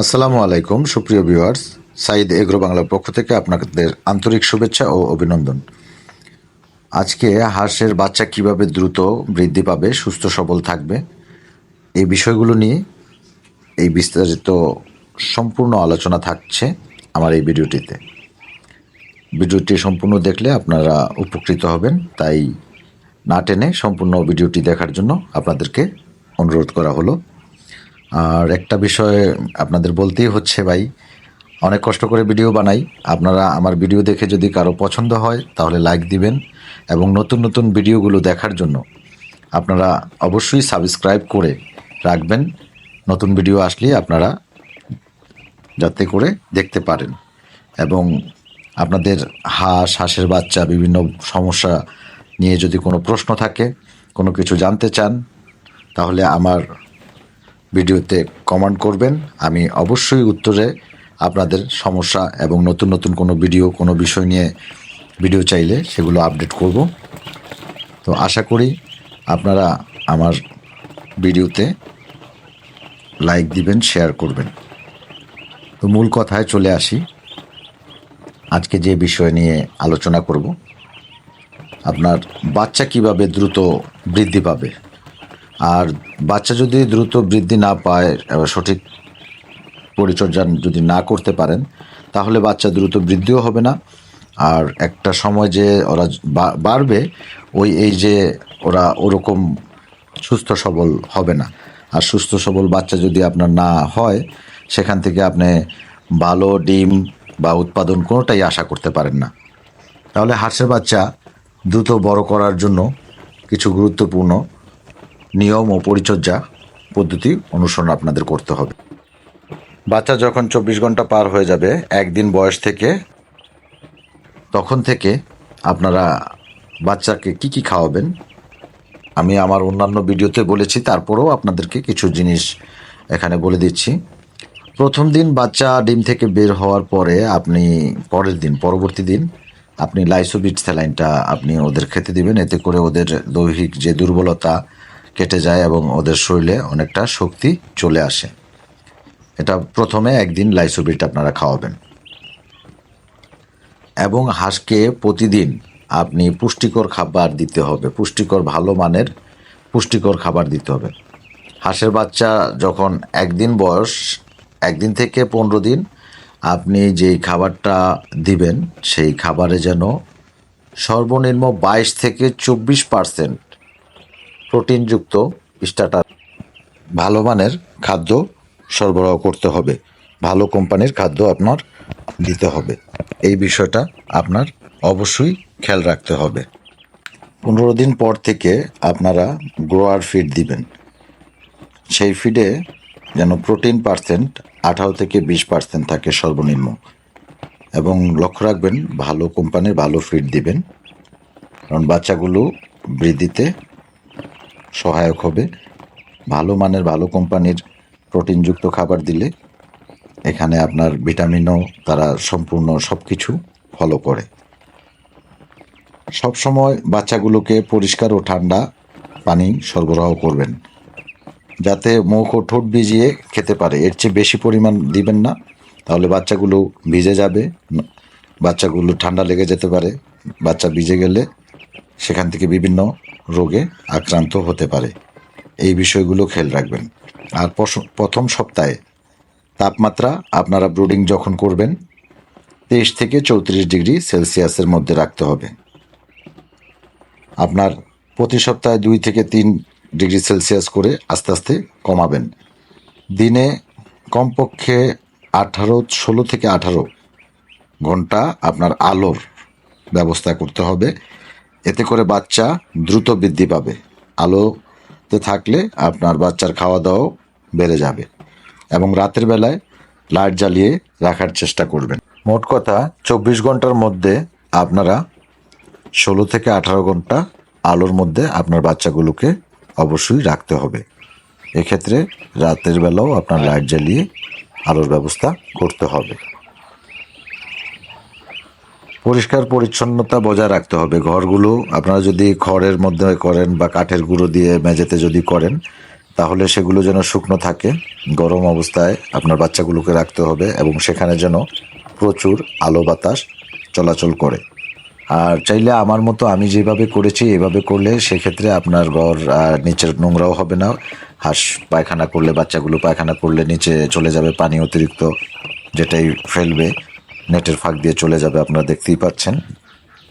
আসসালামু আলাইকুম, সুপ্রিয় ভিউয়ার্স। সাইদ এগ্রো বাংলার পক্ষ থেকে আপনাদের আন্তরিক শুভেচ্ছা ও অভিনন্দন। আজকে হাঁসের বাচ্চা কীভাবে দ্রুত বৃদ্ধি পাবে, সুস্থ, সবল থাকবে, এই বিষয়গুলো নিয়ে এই বিস্তারিত সম্পূর্ণ আলোচনা থাকছে আমার এই ভিডিওটিতে। ভিডিওটি সম্পূর্ণ দেখলে আপনারা উপকৃত হবেন, তাই না টেনে সম্পূর্ণ ভিডিওটি দেখার জন্য আপনাদেরকে অনুরোধ করা হলো। আর একটা বিষয় আপনাদের বলতেই হচ্ছে ভাই, অনেক কষ্ট করে ভিডিও বানাই। আপনারা আমার ভিডিও দেখে যদি কারও পছন্দ হয়, তাহলে লাইক দিবেন এবং নতুন নতুন ভিডিওগুলো দেখার জন্য আপনারা অবশ্যই সাবস্ক্রাইব করে রাখবেন। নতুন ভিডিও আসলেই আপনারা যাতে করে দেখতে পারেন এবং আপনাদের হাঁস, হাঁসের বাচ্চা, বিভিন্ন সমস্যা নিয়ে যদি কোনো প্রশ্ন থাকে, কোনো কিছু জানতে চান, তাহলে আমার ভিডিওতে কমেন্ট করবেন। আমি অবশ্যই উত্তরে আপনাদের সমস্যা এবং নতুন নতুন কোনো ভিডিও, কোনো বিষয় নিয়ে ভিডিও চাইলে সেগুলো আপডেট করব। তো আশা করি আপনারা আমার ভিডিওতে লাইক দিবেন, শেয়ার করবেন। তো মূল কথায় চলে আসি। আজকে যে বিষয় নিয়ে আলোচনা করব, আপনার বাচ্চা কীভাবে দ্রুত বৃদ্ধি পাবে? আর বাচ্চা যদি দ্রুত বৃদ্ধি না পায় সঠিক পরিচর্যা যদি না করতে পারেন, তাহলে বাচ্চা দ্রুত বৃদ্ধিও হবে না। আর একটা সময় যে ওরা বাড়বে, ওই, এই যে ওরা ওরকম সুস্থ সবল হবে না। আর সুস্থ সবল বাচ্চা যদি আপনার না হয়, সেখান থেকে আপনি ভালো ডিম বা উৎপাদন কোনোটাই আশা করতে পারেন না। তাহলে হাঁসের বাচ্চা দ্রুত বড় করার জন্য কিছু গুরুত্বপূর্ণ নিয়ম ও পরিচর্যা পদ্ধতি অনুসরণ আপনাদের করতে হবে। বাচ্চা যখন চব্বিশ ঘণ্টা পার হয়ে যাবে, একদিন বয়স থেকে, তখন থেকে আপনারা বাচ্চাকে কি কি খাওয়াবেন? আমি আমার অন্যান্য ভিডিওতে বলেছি, তারপরেও আপনাদেরকে কিছু জিনিস এখানে বলে দিচ্ছি। প্রথম দিন বাচ্চা ডিম থেকে বের হওয়ার পরে আপনি, পরের দিন, পরবর্তী দিন আপনি লাইসোবিট স্যালাইনটা আপনি ওদের খেতে দিবেন, এতে করে ওদের দৈহিক যে দুর্বলতা কেটে যায় এবং ওদের শরীরে অনেকটা শক্তি চলে আসে। এটা প্রথমে একদিন লাইসোবিট আপনারা খাওয়াবেন। এবং হাঁসকে প্রতিদিন আপনি পুষ্টিকর খাবার দিতে হবে। পুষ্টিকর ভালো মানের পুষ্টিকর খাবার দিতে হবে। হাঁসের বাচ্চা যখন একদিন বয়স, একদিন থেকে পনেরো দিন আপনি যেই খাবারটা দিবেন, সেই খাবারে যেন সর্বনিম্ন বাইশ থেকে চব্বিশ পার্সেন্ট প্রোটিনযুক্ত স্টার্টার। ভালো মানের খাদ্য সরবরাহ করতে হবে। ভালো কোম্পানির খাদ্য আপনার দিতে হবে। এই বিষয়টা আপনার অবশ্যই খেয়াল রাখতে হবে। পনেরো দিন পর থেকে আপনারা গ্রোয়ার ফিড দিবেন। সেই ফিডে যেন প্রোটিন পার্সেন্ট আঠারো থেকে বিশ পার্সেন্ট থাকে সর্বনিম্ন। এবং লক্ষ্য রাখবেন, ভালো কোম্পানির ভালো ফিড দিবেন। কারণ বাচ্চাগুলো বৃদ্ধিতে সহায়ক হবে। ভালো মানের ভালো কোম্পানির প্রোটিনযুক্ত খাবার দিলে এখানে আপনার ভিটামিনও তারা সম্পূর্ণ সব কিছু ফলো করে। সবসময় বাচ্চাগুলোকে পরিষ্কার ও ঠান্ডা পানি সরবরাহ করবেন, যাতে মুখ ও ঠোঁট ভিজিয়ে খেতে পারে। এর চেয়ে বেশি পরিমাণ দিবেন না, তাহলে বাচ্চাগুলো ভিজে যাবে, বাচ্চাগুলো ঠান্ডা লেগে যেতে পারে। বাচ্চা ভিজে গেলে সেখান থেকে বিভিন্ন রোগে আক্রান্ত হতে পারে। এই বিষয়গুলো খেয়াল রাখবেন। আর প্রথম সপ্তাহে তাপমাত্রা আপনারা ব্রুডিং যখন করবেন, তেইশ থেকে চৌত্রিশ ডিগ্রি সেলসিয়াসের মধ্যে রাখতে হবে। আপনার প্রতি সপ্তাহে দুই থেকে তিন ডিগ্রি সেলসিয়াস করে আস্তে আস্তে কমাবেন। দিনে কমপক্ষে আঠারো, ষোলো থেকে আঠারো ঘণ্টা আপনার আলোর ব্যবস্থা করতে হবে। এতে করে বাচ্চা দ্রুত বৃদ্ধি পাবে। আলোতে থাকলে আপনার বাচ্চার খাওয়া দাওয়াও বেড়ে যাবে এবং রাতের বেলায় লাইট জ্বালিয়ে রাখার চেষ্টা করবেন। মোট কথা, চব্বিশ ঘণ্টার মধ্যে আপনারা ষোলো থেকে আঠারো ঘণ্টা আলোর মধ্যে আপনার বাচ্চাগুলোকে অবশ্যই রাখতে হবে। এক্ষেত্রে রাতের বেলাও আপনার লাইট জ্বালিয়ে আলোর ব্যবস্থা করতে হবে। পরিষ্কার পরিচ্ছন্নতা বজায় রাখতে হবে। ঘরগুলো আপনারা যদি খড়ের মধ্যে করেন বা কাঠের গুঁড়ো দিয়ে মেঝেতে যদি করেন, তাহলে সেগুলো যেন শুকনো থাকে, গরম অবস্থায় আপনার বাচ্চাগুলোকে রাখতে হবে এবং সেখানে যেন প্রচুর আলো বাতাস চলাচল করে। আর চাইলে আমার মতো আমি যেভাবে করেছি, এভাবে করলে সেক্ষেত্রে আপনার ঘর নিচের নোংরাও হবে না। হাঁস পায়খানা করলে, বাচ্চাগুলো পায়খানা করলে নিচে চলে যাবে পানি অতিরিক্ত, যেটাই ফেলবে। নেটের ফাঁক দিয়ে চলে যাবে আপনারা দেখতেই পাচ্ছেন।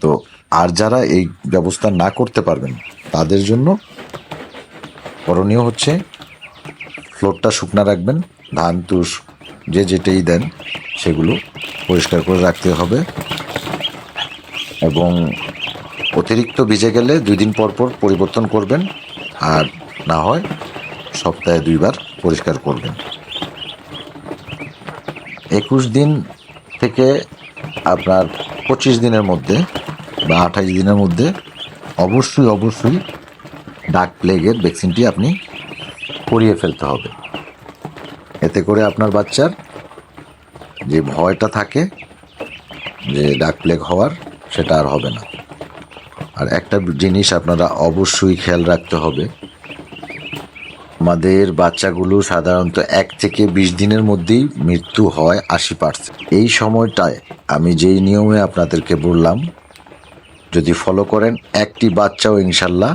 তো আর যারা এই ব্যবস্থা না করতে পারবেন, তাদের জন্য করণীয় হচ্ছে ফ্লোরটা শুকনা রাখবেন, ধান, তুষ, যে যেটাই দেন, সেগুলো পরিষ্কার করে রাখতে হবে। এবং অতিরিক্ত ভিজে গেলে দুই দিন পর পর পরিবর্তন করবেন, আর না হয় সপ্তাহে দুইবার পরিষ্কার করবেন। একুশ দিন থেকে আপনার পঁচিশ দিনের মধ্যে বা আঠাশ দিনের মধ্যে অবশ্যই অবশ্যই ডাক প্লেগের ভ্যাকসিনটি আপনি করিয়ে ফেলতে হবে। এতে করে আপনার বাচ্চার যে ভয়টা থাকে, যে ডাক প্লেগ হওয়ার, সেটা আর হবে না। আর একটা জিনিস আপনারা অবশ্যই খেয়াল রাখতে হবে আমাদের বাচ্চাগুলো সাধারণত এক থেকে বিশ দিনের মধ্যেই মৃত্যু হয় আশি পার্সেন্ট। এই সময়টায় আমি যেই নিয়মে আপনাদেরকে বললাম, যদি ফলো করেন, একটি বাচ্চাও ইনশাল্লাহ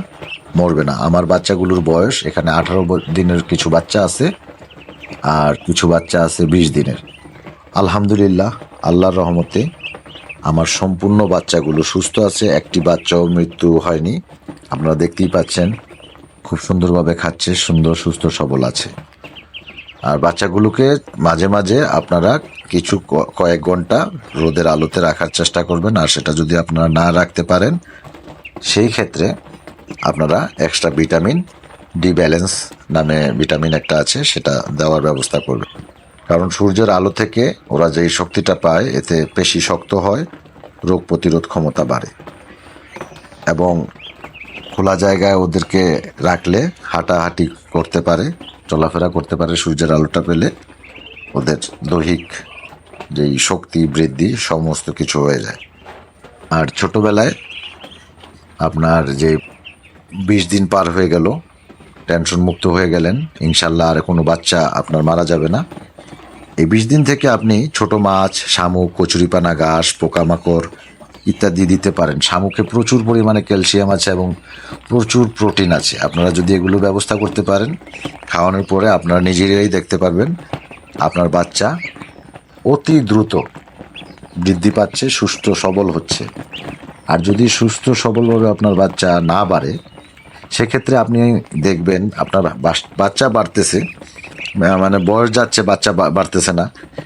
মরবে না। আমার বাচ্চাগুলোর বয়স এখানে আঠারো দিনের কিছু বাচ্চা আছে, আর কিছু বাচ্চা আছে বিশ দিনের। আলহামদুলিল্লাহ, আল্লাহর রহমতে আমার সম্পূর্ণ বাচ্চাগুলো সুস্থ আছে, একটি বাচ্চাও মৃত্যু হয়নি। আপনারা দেখতেই পাচ্ছেন খুব সুন্দরভাবে খাচ্ছে, সুন্দর, সুস্থ, সবল আছে। আর বাচ্চাগুলোকে মাঝে মাঝে আপনারা কিছু কয়েক ঘণ্টা রোদের আলোতে রাখার চেষ্টা করবেন। আর সেটা যদি আপনারা না রাখতে পারেন, সেই ক্ষেত্রে আপনারা এক্সট্রা ভিটামিন ডি ব্যালেন্স নামে ভিটামিন একটা আছে, সেটা দেওয়ার ব্যবস্থা করবেন। কারণ সূর্যের আলো থেকে ওরা যেই শক্তিটা পায়, এতে পেশি শক্ত হয়, রোগ প্রতিরোধ ক্ষমতা বাড়ে। এবং খোলা জায়গায় ওদেরকে রাখলে হাঁটাহাঁটি করতে পারে, চলাফেরা করতে পারে, সূর্যের আলোটা পেলে ওদের দৈহিক যেই শক্তি, বৃদ্ধি, সমস্ত কিছু হয়ে যায়। আর ছোটোবেলায় আপনার যে বিশ দিন পার হয়ে গেল, টেনশন মুক্ত হয়ে গেলেন, ইনশাল্লাহ আর কোনো বাচ্চা আপনার মারা যাবে না। এই বিশ দিন থেকে আপনি ছোট মাছ, শামুক, কচুরিপানা, ঘাস, পোকামাকড় ইত্যাদি দিতে পারেন। শামুকে প্রচুর পরিমাণে ক্যালসিয়াম আছে এবং প্রচুর প্রোটিন আছে। আপনারা যদি এগুলো ব্যবস্থা করতে পারেন, খাওয়ানোর পরে আপনারা নিজেরাই দেখতে পারবেন, আপনার বাচ্চা অতি দ্রুত বৃদ্ধি পাচ্ছে, সুস্থ, সবল হচ্ছে। আর যদি সুস্থ, সবলভাবে আপনার বাচ্চা না বাড়ে, সেক্ষেত্রে আপনি দেখবেন আপনার বাচ্চা বাড়তেছে মানে বয়স যাচ্ছে, বাচ্চা বাড়তেছে না।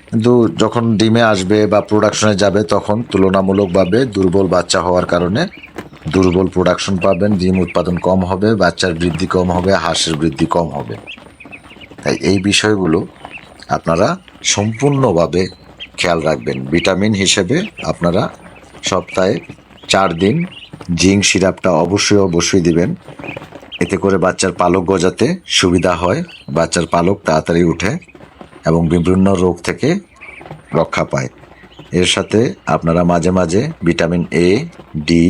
কিন্তু যখন ডিমে আসবে বা প্রোডাকশনে যাবে, তখন তুলনামূলকভাবে দুর্বল বাচ্চা হওয়ার কারণে দুর্বল প্রোডাকশন পাবেন, ডিম উৎপাদন কম হবে, বাচ্চার বৃদ্ধি কম হবে, হাঁসের বৃদ্ধি কম হবে। তাই এই বিষয়গুলো আপনারা সম্পূর্ণভাবে খেয়াল রাখবেন। ভিটামিন হিসেবে আপনারা সপ্তাহে চার দিন জিঙ্ক সিরাপটা অবশ্যই অবশ্যই দিবেন। এতে করে বাচ্চার পালক গজাতে সুবিধা হয়। বাচ্চার পালক তাড়াতাড়ি উঠে এবং বিভিন্ন রোগ থেকে রক্ষা পায়। এর সাথে আপনারা মাঝে মাঝে ভিটামিন এ ডি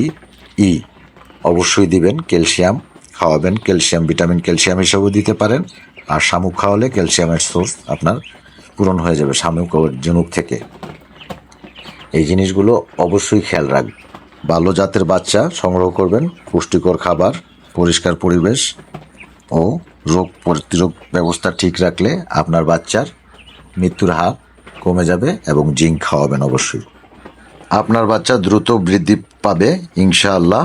ই অবশ্যই দিবেন, ক্যালসিয়াম খাওয়াবেন। ক্যালসিয়াম, ভিটামিন, ক্যালসিয়াম হিসেবেও দিতে পারেন। আর শামুক খাওয়ালে ক্যালসিয়ামের সোর্স আপনার পূরণ হয়ে যাবে শামুক ও ঝিনুক থেকে। এই জিনিসগুলো অবশ্যই খেয়াল রাখবেন ভালো জাতের বাচ্চা সংগ্রহ করবেন, পুষ্টিকর খাবার পরিষ্কার পরিবেশ ও রোগ প্রতিরোধ ব্যবস্থা ঠিক রাখলে আপনার বাচ্চার মৃত্যুর হার কমে যাবে এবং জিঙ্ক খাওয়াবেন অবশ্যই। আপনার বাচ্চা দ্রুত বৃদ্ধি পাবে, ইনশাআল্লাহ।